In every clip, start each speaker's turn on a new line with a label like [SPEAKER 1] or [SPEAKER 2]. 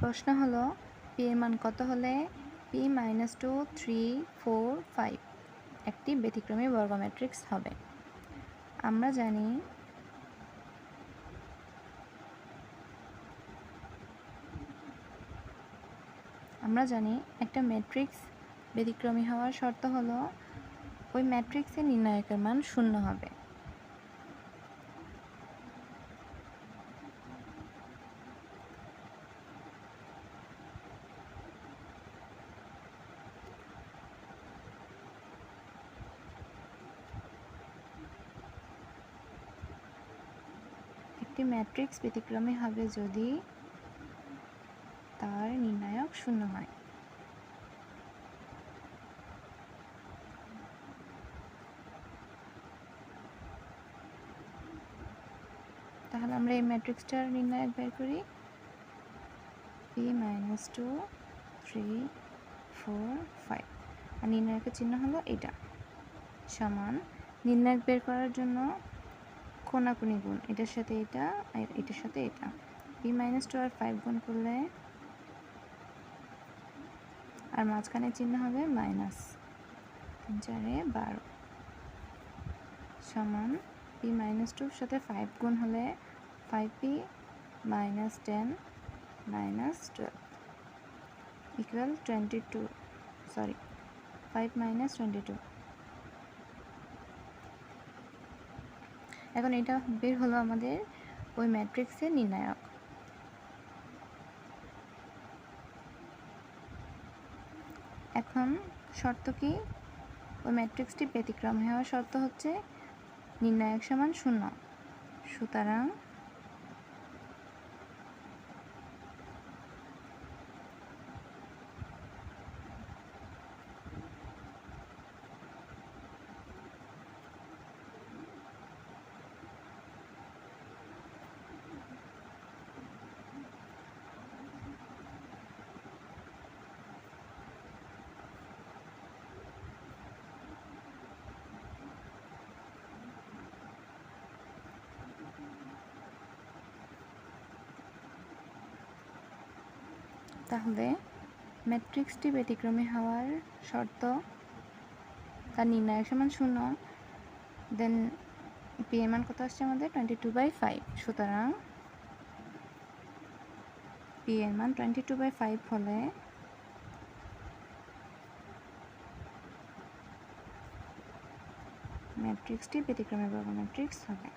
[SPEAKER 1] প্রশ্ন হলো পি এর মান কত হলে P minus two three four five একটি ব্যতিক্রমী বর্গ ম্যাট্রিক্স হবে? আমরা জানি আমরা জানি একটা ম্যাট্রিক্স ব্যতিক্রমী হওয়ার শর্ত হলো, ওই ম্যাট্রিক্সের নির্ণায়কের মান শূন্য হবে। একটি ম্যাট্রিক্স ব্যতিক্রমী হবে যদি তার নির্ণায়ক শূন্য হয়। তাহলে আমরা এই ম্যাট্রিক্সটার নির্ণায়ক বের করি। P minus two three four five আর নির্ণায়কের চিহ্ন হলো এটা সমান, নির্ণায়ক বের করার জন্য কোনাকুনি গুণ। এটার সাথে এটা আর এটার সাথে এটা। পি মাইনাস টু আর ফাইভ গুণ করলে আর মাঝখানে চিহ্ন হবে মাইনাস তিন চারে বারো। সমান পি মাইনাস টুর সাথে ফাইভ গুণ হলে five P minus ten minus twelve equal twenty two sorry five minus twenty two এখন এটা বের হলো আমাদের ওই ম্যাট্রিক্সের নির্ণায়ক। এখন শর্ত কি? ওই ম্যাট্রিক্সটি ব্যতিক্রম হওয়ার শর্ত হচ্ছে নির্ণায়ক সমান শূন্য। সুতরাং তাহলে ম্যাট্রিক্সটি ব্যতিক্রমী হওয়ার শর্ত তার নির্ণায়ক সমান শূন্য। দেন পি এর মান কত আসছে আমাদের? টোয়েন্টি টু বাই ফাইভ সুতরাং পি এর মান টোয়েন্টি টু বাই ফাইভ হলে ম্যাট্রিক্সটি ব্যতিক্রমী বর্গ ম্যাট্রিক্স হবে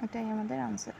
[SPEAKER 1] এটাই আমাদের আনসার